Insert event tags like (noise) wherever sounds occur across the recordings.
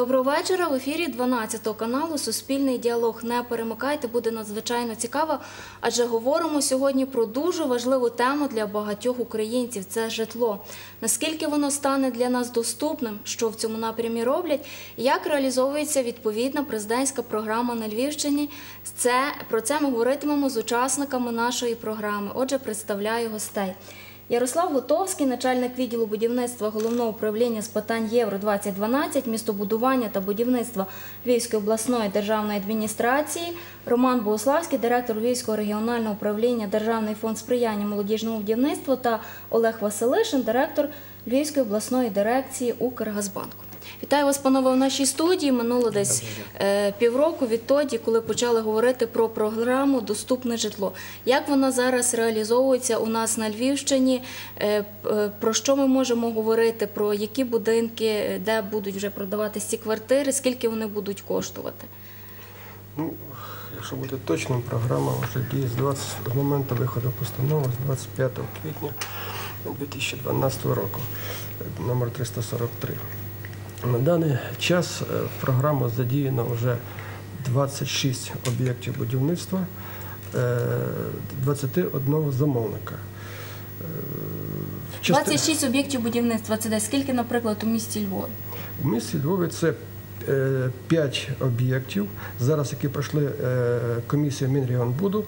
Доброго вечора. В ефірі 12 каналу Суспільний діалог. Не перемикайте, буде надзвичайно цікаво, адже говоримо сьогодні про дуже важливу тему для багатьох українців це житло. Наскільки воно стане для нас доступним, що в цьому напрямі роблять, як реалізовується відповідна президентська програма на Львівщині. Це про це ми говоритимемо з учасниками нашої програми. Отже, представляю гостей. Ярослав Готовський, начальник відділу будівництва головного управління з питань Євро 2012, містобудування та будівництва Львівської обласної державної адміністрації, Роман Богославський, директор Львівського регіонального управління Державний фонд сприяння молодіжному будівництву та Олег Василишин, директор Львівської обласної дирекції Укргазбанку. Вітаю вас, панове, в нашій студії. Минуло десь е, півроку відтоді, коли почали говорити про програму Доступне житло. Як вона зараз реалізовується у нас на Львівщині? Е, е, про що ми можемо говорити? Про які будинки, де будуть вже продаватися ці квартири, скільки вони будуть коштувати? Ну, якщо бути точним, програма вже діє з 20, з моменту виходу постанови з 25 квітня 2012 року, номер 343. На даний час е, в програму задіяно вже 26 об'єктів будівництва, е, 21 замовника. Е, части- 26 об'єктів будівництва. Це де скільки, наприклад, у місті Львові? У місті Львові це 5 об'єктів, зараз які пройшли е, комісію Мінрегіонбуду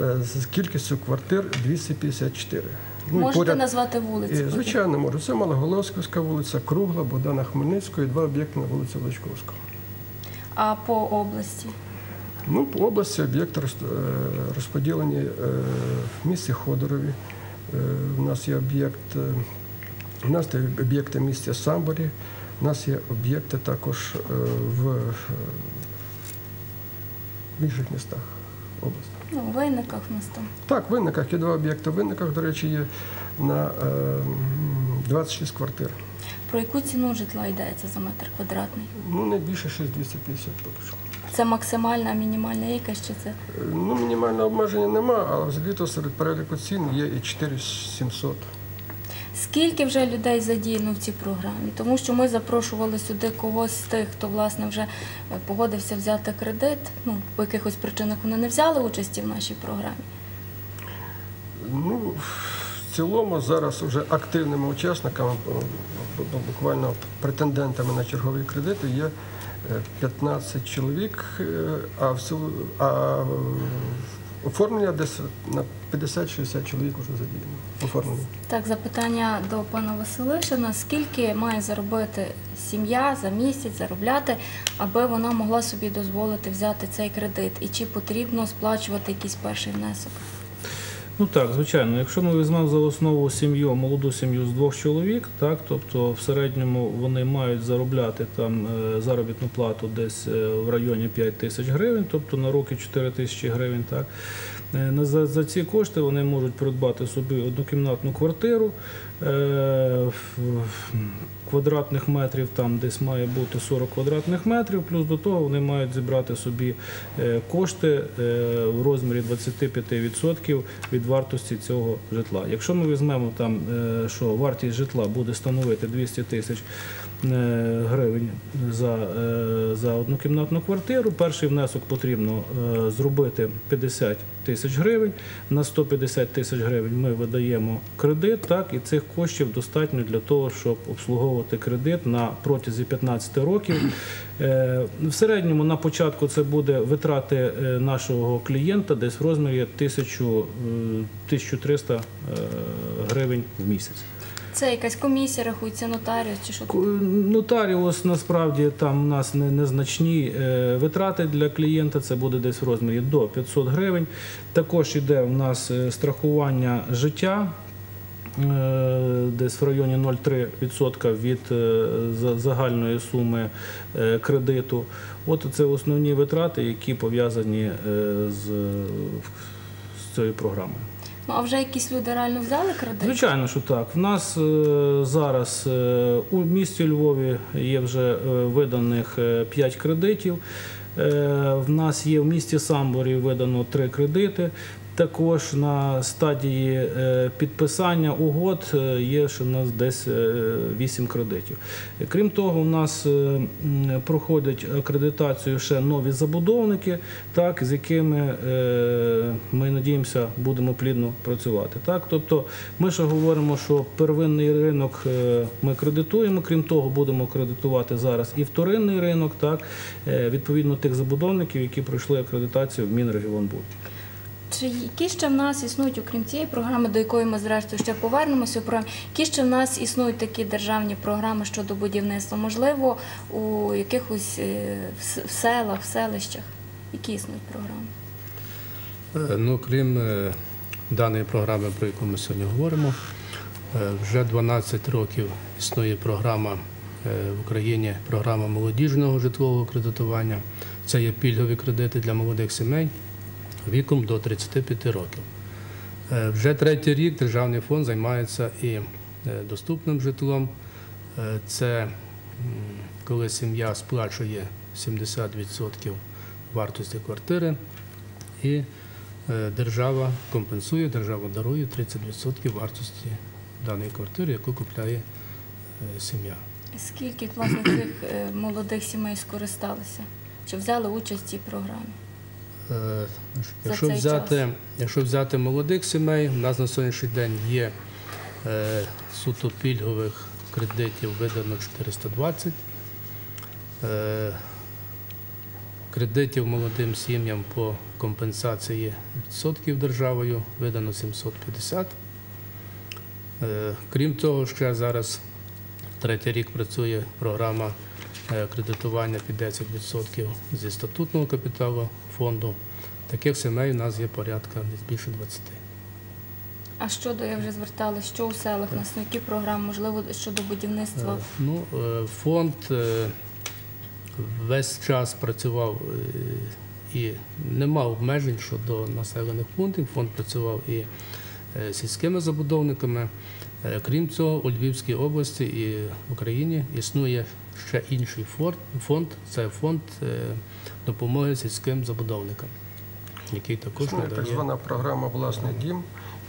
е, з кількістю квартир 254. Ну, Можете поряд- назвати вулиці? звичайно, можу. Це Малоголовська вулиця, Кругла, Богдана Хмельницького і два об'єкти на вулиці Величковського. А по області? Ну, по області об'єкти е, розподілені е, в місті Ходорові. Е, У нас є об'єкт, е, у нас є об'єкти в місті Самборі, у нас є об'єкти також е, е, в інших містах області. Ну, в Винниках у нас там. Так, в Винниках є два об'єкти. В Винниках, до речі, є на е, 26 квартир. Про яку ціну житла йдеться за метр квадратний? Ну, не більше 6250 поки що. Це максимальна, мінімальна якась чи це? Е, Ну, мінімального обмеження нема, але взагалі то серед переліку цін є і 4700. Скільки вже людей задіяно в цій програмі? Тому що ми запрошували сюди когось з тих, хто власне вже е, погодився взяти кредит. Ну, по якихось причинах вони не взяли участі в нашій програмі. Ну, в цілому зараз вже активними учасниками, бу- буквально претендентами на чергові кредити є е, 15 чоловік, е, а в а е, оформлення десь на 50-60 чоловік вже задіяно. Оформлення. Так, запитання до пана Василишина. Скільки має заробити сім'я за місяць, заробляти, аби вона могла собі дозволити взяти цей кредит? І чи потрібно сплачувати якийсь перший внесок? Ну так, звичайно, якщо ми візьмемо за основу сім'ю, молоду сім'ю з двох чоловік, так, тобто в середньому вони мають заробляти там е, заробітну плату десь е, в районі 5 тисяч гривень, тобто на роки 4 тисячі гривень. Так. Е, За, за ці кошти вони можуть придбати собі однокімнатну квартиру. е, Квадратних метрів там десь має бути 40 квадратних метрів, плюс до того вони мають зібрати собі е, кошти е, в розмірі 25% від вартості цього житла. Якщо ми візьмемо там, що вартість житла буде становити 200 тисяч гривень за, е, за однокімнатну квартиру, перший внесок потрібно е, зробити 50 тисяч гривень. На 150 тисяч гривень ми видаємо кредит, так, і цих коштів достатньо для того, щоб обслуговувати кредит на протязі 15 років. Е, В середньому на початку це буде витрати е, нашого клієнта десь в розмірі 1000, е, 1300 е, гривень в місяць. Це якась комісія, рахується нотаріус чи що? Нотаріус насправді там у нас не- незначні е, витрати для клієнта. Це буде десь в розмірі до 500 гривень. Також іде у нас е, страхування життя. е, Десь в районі 0,3% від загальної суми кредиту. От це основні витрати, які пов'язані з цією програмою. Ну а вже якісь люди реально взяли кредит? Звичайно, що так. В нас е, зараз е, у місті Львові є вже е, виданих 5 кредитів. Е, В нас є в місті Самборі видано 3 кредити. Також на стадії е, підписання угод е, є ще у нас десь 8 кредитів. Е, Крім того, у нас проходять акредитацію ще нові забудовники, так, з якими ми надіємося будемо плідно працювати. Так? Тобто ми ще говоримо, що первинний ринок ми кредитуємо, крім того, будемо кредитувати зараз і вторинний ринок, так, відповідно тих забудовників, які пройшли акредитацію в Мінрегіонбуд. Чи які ще в нас існують, окрім цієї програми, до якої ми зрештою ще повернемося, про які ще в нас існують такі державні програми щодо будівництва? Можливо, у якихось е, в селах, в селищах, які існують програми? Е, Ну, крім е, даної програми, про яку ми сьогодні говоримо, вже 12 років існує програма в Україні, програма молодіжного житлового кредитування. Це є пільгові кредити для молодих сімей віком до 35 років. Е, Вже третій рік Державний фонд займається і е, доступним житлом. Е, Це коли сім'я сплачує 70% вартості квартири і держава компенсує, держава дарує 30% вартості даної квартири, яку купляє сім'я. Скільки власне цих молодих сімей скористалися? Чи взяли участь в цій програмі? Е, Якщо взяти, якщо взяти молодих сімей, у нас на сьогоднішній день є е, суто пільгових кредитів видано 420. Е, Кредитів молодим сім'ям по компенсації відсотків державою видано 750. Е, Крім того, ще зараз третій рік працює програма кредитування під 10% зі статутного капіталу фонду. Таких сімей у нас є порядка десь більше 20. А щодо я вже зверталася, що у селах нас які програми, можливо, щодо будівництва? Е, Ну, е, фонд е, весь час працював е, і не мав обмежень щодо населених пунктів. Фонд працював і е, сільськими забудовниками. Е, Крім цього, у Львівській області і в Україні існує ще інший фонд, фонд це фонд е, допомоги сільським забудовникам, який також Існує так звана програма Власний дім,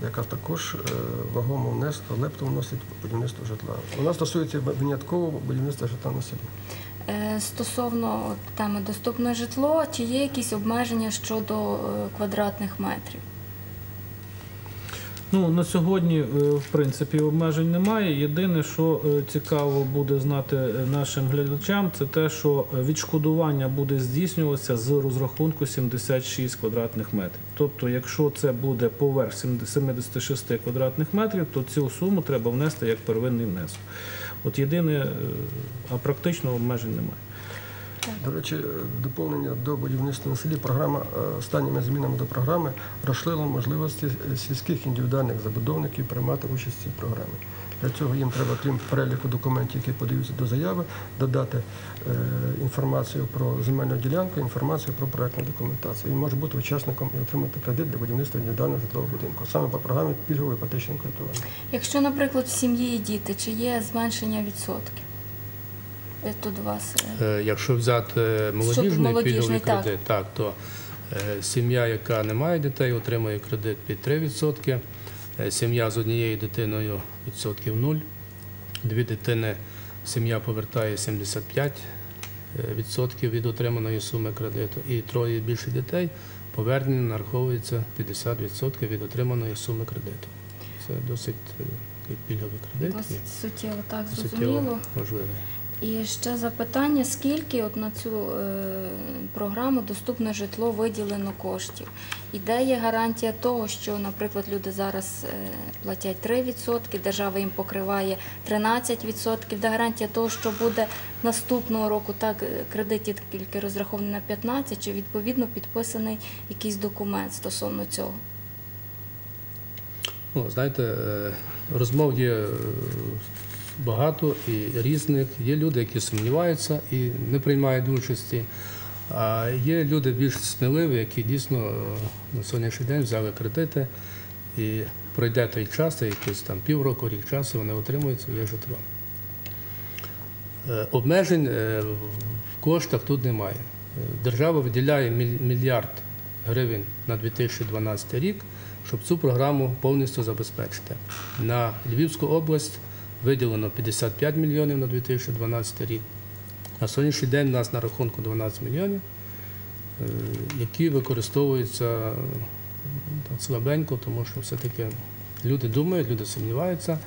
яка також е, вагому внеску, лепту вносить будівництво житла. Вона стосується винятково будівництва житла на селі. Е, Стосовно теми доступне житло, чи є якісь обмеження щодо квадратних метрів? Ну, на сьогодні, е, в принципі, обмежень немає. Єдине, що е, цікаво буде знати е, нашим глядачам, це те, що відшкодування буде здійснюватися з розрахунку 76 квадратних метрів. Тобто, якщо це буде поверх 76 квадратних метрів, то цю суму треба внести як первинний внесок. От єдине, а практично обмежень немає. До речі, доповнення до будівництва на селі програма е, останніми змінами до програми розширила можливості е, сільських індивідуальних забудовників приймати участь в цій програмі. Для цього їм треба, крім переліку документів, які подаються до заяви, додати е, інформацію про земельну ділянку, інформацію про проектну документацію. Він може бути учасником і отримати кредит для будівництва індивідуального житлового будинку, саме по програмі пільгової іпотечного кредитування. Якщо, наприклад, в сім'ї є діти, чи є зменшення відсотків? Е, Тут у вас е, Е, Якщо взяти молодіжний пільговий так. кредит, так, то е, сім'я, яка не має дітей, отримує кредит під 3%. Е, Сім'я з однією дитиною відсотків 0. Дві дитини сім'я повертає 75 е, відсотків від отриманої суми кредиту. І троє і більше дітей повернення нараховується 50% від отриманої суми кредиту. Це досить пільговий кредит. досить суттєво, так суттєво зрозуміло. І ще запитання: скільки от на цю е, програму доступне житло виділено коштів? І де є гарантія того, що, наприклад, люди зараз е, платять 3%, держава їм покриває 13%, де гарантія того, що буде наступного року так е, кредитів тільки розрахований на 15, чи відповідно підписаний якийсь документ стосовно цього? Ну, знаєте, розмов є багато і різних. Є люди, які сумніваються і не приймають участі. А є люди більш сміливі, які дійсно е, на сьогоднішній день взяли кредити і пройде той час, якийсь там півроку, рік часу, вони отримують своє житло. Е, Обмежень е, в коштах тут немає. Держава виділяє мільярд гривень на 2012 рік щоб цю програму повністю забезпечити. На Львівську область виділено 55 мільйонів на 2012 рік. На сьогоднішній день у нас на рахунку 12 мільйонів, е, які використовуються е, так слабенько, тому що все-таки люди думають, люди сумніваються.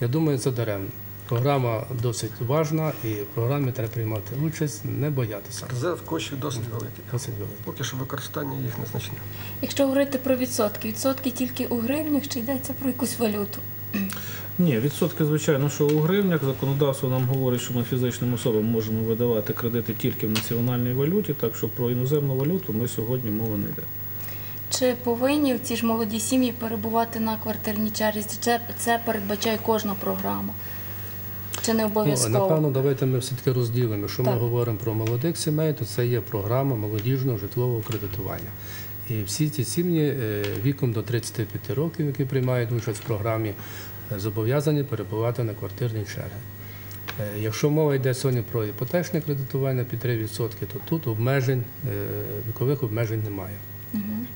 Я думаю, це даремно. Програма досить важна і в програмі треба приймати участь, не боятися. Резерв коштів досить великий. Досить велика. Поки що використання їх незначне. Якщо говорити про відсотки, відсотки тільки у гривнях чи йдеться про якусь валюту? Ні, відсотки, звичайно, що у гривнях законодавство нам говорить, що ми фізичним особам можемо видавати кредити тільки в національній валюті, так що про іноземну валюту ми сьогодні мова не йде. Чи повинні ці ж молоді сім'ї перебувати на квартирній черзі? Це, це передбачає кожна програма? Чи не Ну, обов'язково? напевно, давайте ми все-таки розділимо. Якщо ми говоримо про молодих сімей, то це є програма молодіжного житлового кредитування. І всі ці сім'ї е, віком до 35 років, які приймають участь в програмі, е, зобов'язані перебувати на квартирній черзі. Е, Якщо мова йде сьогодні про іпотечне кредитування під 3%, то тут обмежень, вікових обмежень немає.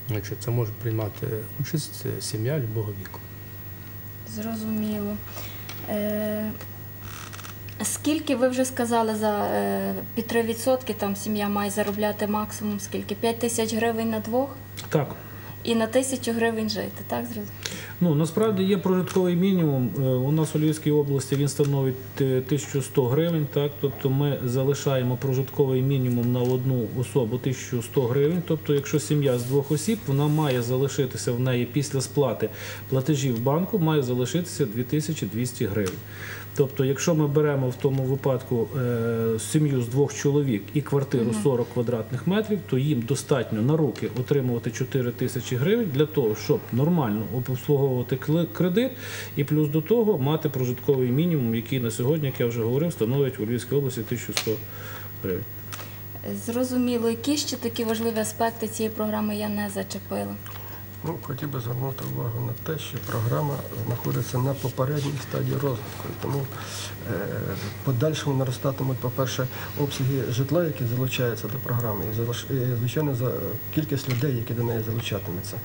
Значить, це може приймати участь сім'я любого віку. Зрозуміло. Е, скільки ви вже сказали за е, під 3% там сім'я має заробляти максимум скільки? 5 тисяч гривень на двох Так. і на тисячу гривень жити, так зрозуміло? Ну насправді є прожитковий мінімум. Е, У нас у Львівській області він становить е, 1100 гривень. Так, тобто ми залишаємо прожитковий мінімум на одну особу 1100 гривень. Тобто, якщо сім'я з двох осіб, вона має залишитися в неї після сплати платежів банку, має залишитися 2200 гривень. Тобто, якщо ми беремо в тому випадку е, сім'ю з двох чоловік і квартиру 40 квадратних метрів, то їм достатньо на руки отримувати 4 тисячі гривень для того, щоб нормально обслуговувати кредит, і плюс до того мати прожитковий мінімум, який на сьогодні, як я вже говорив, становить у Львівській області 1100 гривень. Зрозуміло, які ще такі важливі аспекти цієї програми я не зачепила. Ну, хотів би звернути увагу на те, що програма знаходиться на попередній стадії розвитку. Тому е, подальшому наростатимуть, по-перше, обсяги житла, які залучаються до програми, і, і, звичайно, за кількість людей, які до неї залучатимуться.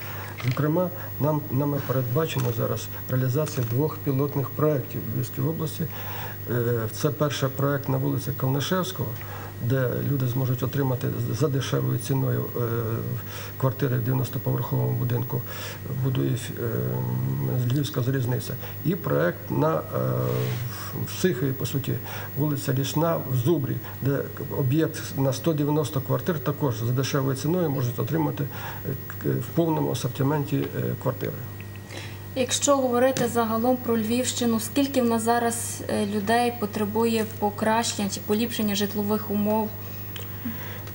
Зокрема, нам нами передбачено зараз реалізація двох пілотних проєктів в Львівській області. Е, Це перший проєкт на вулиці Калнишевського де люди зможуть отримати за дешевою ціною е, квартири в 90-поверховому будинку, будує е, Львівська залізниця. І проект на е, в Сихові, по суті, вулиця Лісна в Зубрі, де об'єкт на 190 квартир також за дешевою ціною можуть отримати в повному асортименті квартири. Якщо говорити загалом про Львівщину, скільки в нас зараз е, людей потребує покращення чи поліпшення житлових умов?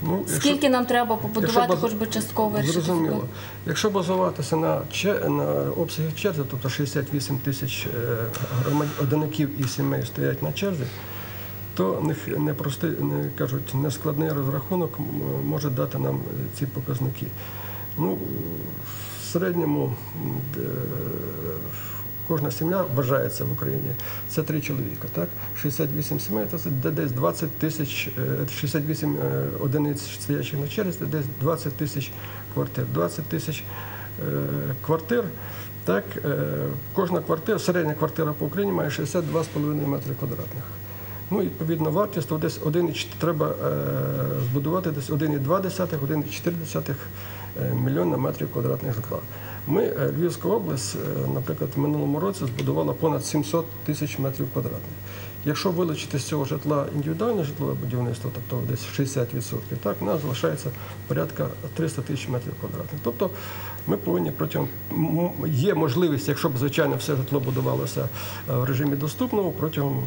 Ну, якщо- Скільки нам треба побудувати баз- хоч би частково? Зрозуміло. Якщо базуватися на, на обсяги черзи, тобто 68 тисяч е, одиників і сімей стоять на черзі, то не, не простий, не кажуть, нескладний розрахунок може дати нам е, ці показники. Ну, середньому кожна сім'я вважається в Україні. Це три чоловіка, так? 68 сімей, це десь 20 тисяч, е, 68 е, одиниць стоячих на черзі, це десь 20 тисяч квартир. 20 тисяч е, квартир. Так, е, кожна квартира, середня квартира по Україні має 62,5 метри квадратних. Ну, відповідно, вартість то десь 1,4 треба е, збудувати десь 1,2-1,4 е, мільйона метрів квадратних житла. Ми, е, Львівська область, е, наприклад, в минулому році збудувала понад 700 тисяч метрів квадратних. Якщо вилучити з цього житла індивідуальне житлове будівництво, тобто десь 60%, так, у нас залишається порядка 300 тисяч метрів квадратних. Тобто ми повинні протягом є можливість, якщо б звичайно все житло будувалося е, в режимі доступного, протягом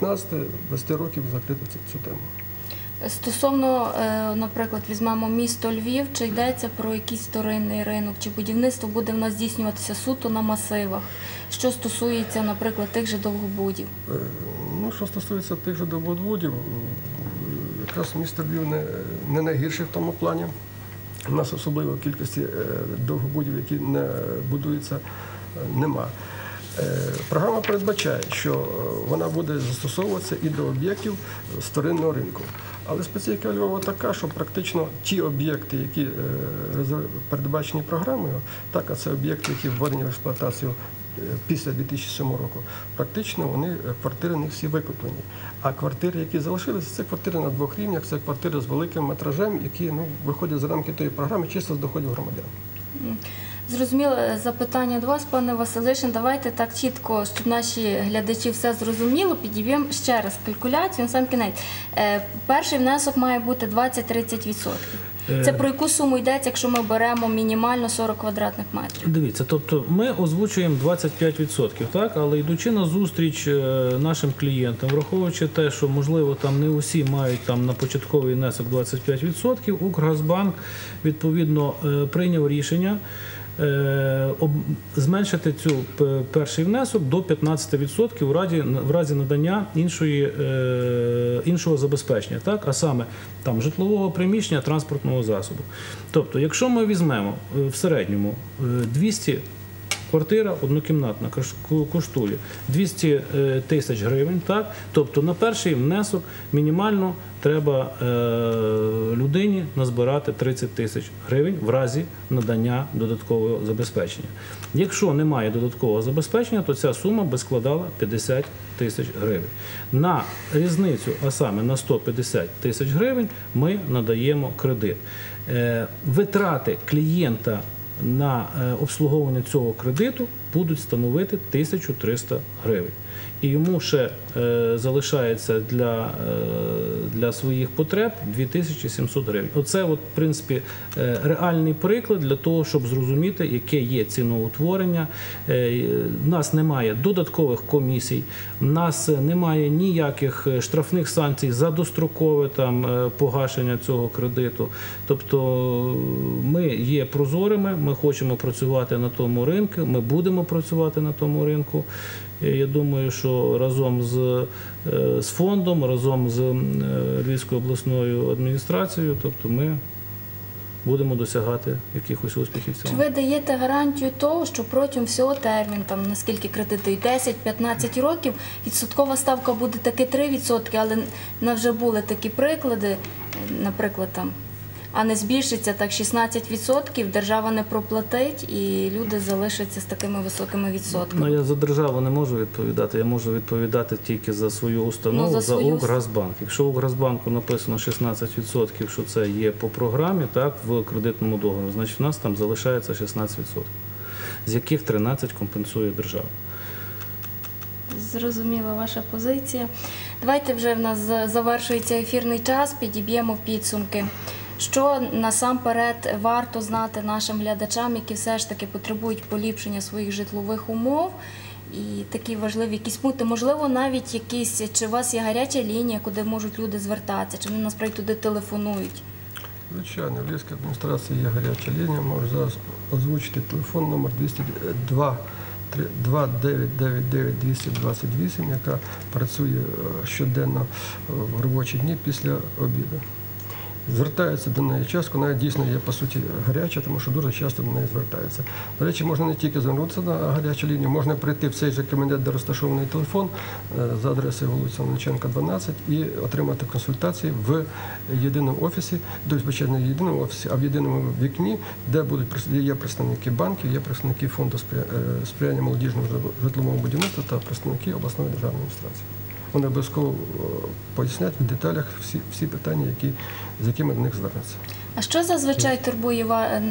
15-20 років закрити цю тему. Стосовно, е, наприклад, візьмемо місто Львів, чи йдеться про якийсь вторинний ринок, чи будівництво буде в нас здійснюватися суто на масивах, що стосується, наприклад, тих же довгобудів. Е, Ну, що стосується тих же доводводів, якраз місто Львів не, не найгірше в тому плані. У нас особливо кількості е, довгобудів, які не будуються, нема. Програма передбачає, що вона буде застосовуватися і до об'єктів вторинного ринку. Але специфіка Львова така, що практично ті об'єкти, які е, передбачені програмою, так, а це об'єкти, які введені в експлуатацію е, після 2007 року, практично вони е, квартири не всі викуплені. А квартири, які залишилися, це квартири на двох рівнях, це квартири з великим метражем, які ну, виходять за рамки тої програми чисто з доходів громадян. Зрозуміло запитання до вас, пане Василишин. Давайте так чітко, щоб наші глядачі все зрозуміло, підіб'ємо ще раз калькуляцію на сам кінець. Е, Перший внесок має бути 20-30%. Це про яку суму йдеться, якщо ми беремо мінімально 40 квадратних метрів? Дивіться, тобто ми озвучуємо 25%, так, але йдучи на зустріч е, нашим клієнтам, враховуючи те, що можливо там не усі мають там на початковий внесок 25%, Укргазбанк відповідно е, прийняв рішення. Е, Зменшити цю перший внесок до 15% в разі, в разі надання іншої, е, іншого забезпечення, так? а саме там, житлового приміщення, транспортного засобу. Тобто, якщо ми візьмемо е, в середньому е, 200 Квартира однокімнатна кош- коштує 200 е, тисяч гривень. Так? Тобто на перший внесок мінімально треба е, людині назбирати 30 тисяч гривень в разі надання додаткового забезпечення. Якщо немає додаткового забезпечення, то ця сума би складала 50 тисяч гривень. На різницю, а саме на 150 тисяч гривень, ми надаємо кредит. Е, Витрати клієнта на е, обслуговування цього кредиту будуть становити 1300 гривень. І йому ще е, залишається для, е, для своїх потреб 2700 гривень. Оце, от, в принципі, е, реальний приклад для того, щоб зрозуміти, яке є ціноутворення. Е, В нас немає додаткових комісій, в нас немає ніяких е, штрафних санкцій за дострокове там е, погашення цього кредиту. Тобто е, ми є прозорими, ми хочемо працювати на тому ринку, ми будемо працювати на тому ринку. Я думаю, що разом з, е, з фондом, разом з е, Львівською обласною адміністрацією, тобто ми будемо досягати якихось успіхів в Чи ви даєте гарантію того, що протягом всього терміну, там наскільки кредиту 10-15 років, відсоткова ставка буде таки 3%, але на вже були такі приклади, е, наприклад, там. А не збільшиться так 16%, держава не проплатить і люди залишаться з такими високими відсотками. Ну, я за державу не можу відповідати. Я можу відповідати тільки за свою установу, Ну, за за, свою- Укргазбанк. Якщо в Укргазбанку написано 16%, що це є по програмі, так, в кредитному договорі, значить в нас там залишається 16%, з яких 13 компенсує держава. Зрозуміла ваша позиція. Давайте вже в нас завершується ефірний час, підіб'ємо підсумки. Що насамперед варто знати нашим глядачам, які все ж таки потребують поліпшення своїх житлових умов, і такі важливі якісь пункти, можливо, навіть якісь, чи у вас є гаряча лінія, куди можуть люди звертатися, чи вони насправді туди телефонують. Звичайно, в Львівській адміністрації є гаряча лінія. Можу зараз озвучити телефон номер 202 2999 228, яка працює е, щоденно е, в робочі дні після обіду. Звертаються до неї часто, вона дійсно є по суті гаряча, тому що дуже часто до неї звертаються. До речі, можна не тільки звернутися на гарячу лінію, можна прийти в цей же кабінет, де розташований телефон е, за адресою вулиця Мельниченка, 12 і отримати консультації в єдиному офісі, тобто, звичайно, в єдиному офісі, а в єдиному вікні, де будуть є представники банків, є представники фонду е, сприяння молодіжного житлового будівництва та представники обласної державної адміністрації. Вони обов'язково е, пояснять в деталях всі, всі питання, які, з якими до них звернуться. А що зазвичай турбує ва-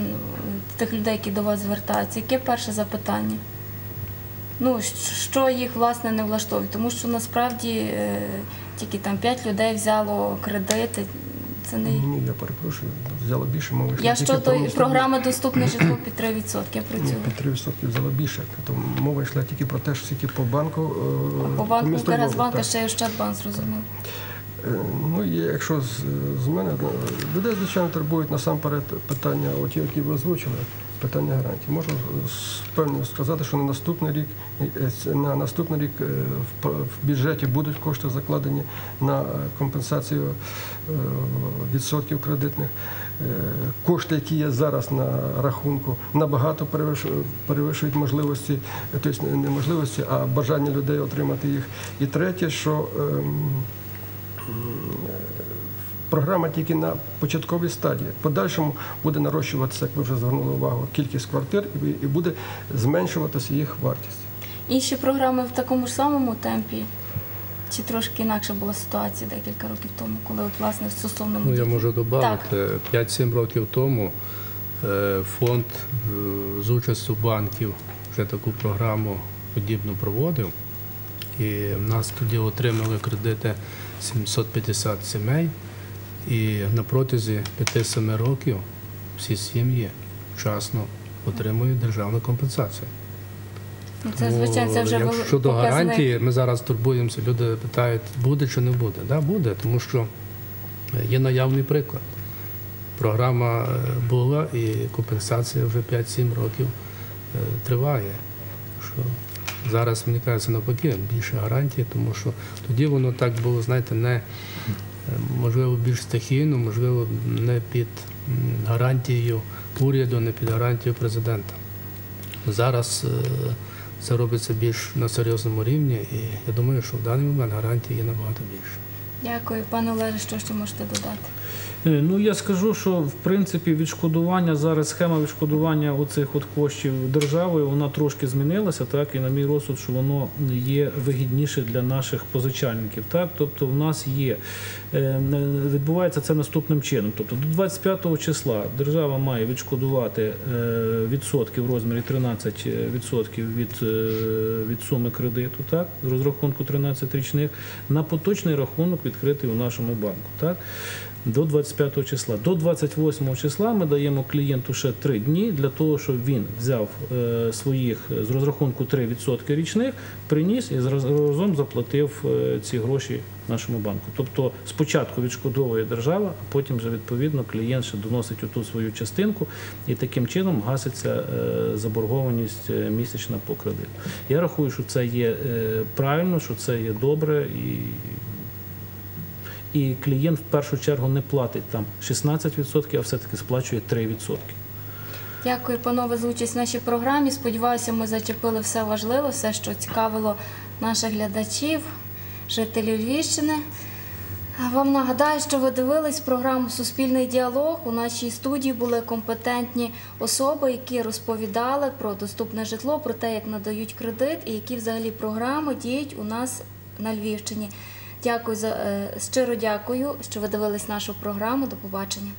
тих людей, які до вас звертаються? Яке перше запитання? Ну, що їх власне не влаштовує? Тому що насправді е, тільки там 5 людей взяло кредити. Це не Ні, я перепрошую, взяла більше мови. я що то програма доступне житло (clears throat) під 3%. Я про Ні, під 3% взяла більше. То мова йшла тільки про те, що тільки по банку. е, По банку зараз банка так. ще й Ощадбанк, зрозуміло. Ну, якщо з, з мене, людей, звичайно, турбують насамперед питання, оті, які ви озвучили, питання гарантій. Можу з сказати, що на наступний рік, е, на наступний рік е, в, в бюджеті будуть кошти закладені на е, компенсацію відсотків кредитних. Кошти, які є зараз на рахунку, набагато перевищують можливості, тобто не можливості, а бажання людей отримати їх. І третє, що ем, програма тільки на початковій стадії. Подальшому буде нарощуватися, як ви вже звернули увагу, кількість квартир і буде зменшуватися їх вартість. Інші програми в такому ж самому темпі? Чи трошки інакша була ситуація декілька років тому, коли от власне стосовно Ну, я можу додати, 5-7 років тому е, фонд е, з участю банків вже таку програму подібну проводив. І в нас тоді отримали кредити 750 сімей. І на протязі 5-7 років всі сім'ї вчасно отримують державну компенсацію. Ну, Це звичайно це вже Якщо до показник. гарантії, ми зараз турбуємося, люди питають, буде чи не буде. Да, буде, тому що є наявний приклад. Програма е, була і компенсація вже 5-7 років е, триває. Що зараз, мені кажеться, навпаки, більше гарантії, тому що тоді воно так було, знаєте, не е, можливо більш стихійно, можливо, не під гарантією уряду, не під гарантією президента. Зараз е, це робиться більш на серйозному рівні, і я думаю, що в даний момент гарантії є набагато більше. Дякую, пане Олеже, що ще можете додати? Е, Ну я скажу, що в принципі відшкодування зараз схема відшкодування оцих от коштів державою вона трошки змінилася, так і на мій розсуд, що воно є вигідніше для наших позичальників. Так, тобто в нас є е, відбувається це наступним чином. Тобто до 25 числа держава має відшкодувати е, відсотки в розмірі 13% від, від суми кредиту, так з розрахунку 13 річних на поточний рахунок відкритий у нашому банку. Так до 25 числа. До 28 числа ми даємо клієнту ще 3 дні для того, щоб він взяв е, своїх з розрахунку 3% річних, приніс і разом заплатив е, ці гроші нашому банку. Тобто спочатку відшкодовує держава, а потім вже відповідно клієнт ще доносить оту свою частинку, і таким чином гаситься е, заборгованість місячна по кредиту. Я рахую, що це є правильно, що це є добре і і клієнт в першу чергу не платить там 16%, а все-таки сплачує 3%. Дякую, панове, за участь в нашій програмі. Сподіваюся, ми зачепили все важливе, все, що цікавило наших глядачів, жителів Львівщини. Вам нагадаю, що ви дивились програму Суспільний діалог. У нашій студії були компетентні особи, які розповідали про доступне житло, про те, як надають кредит і які взагалі програми діють у нас на Львівщині. Дякую за е, щиро дякую, що ви дивились нашу програму. До побачення.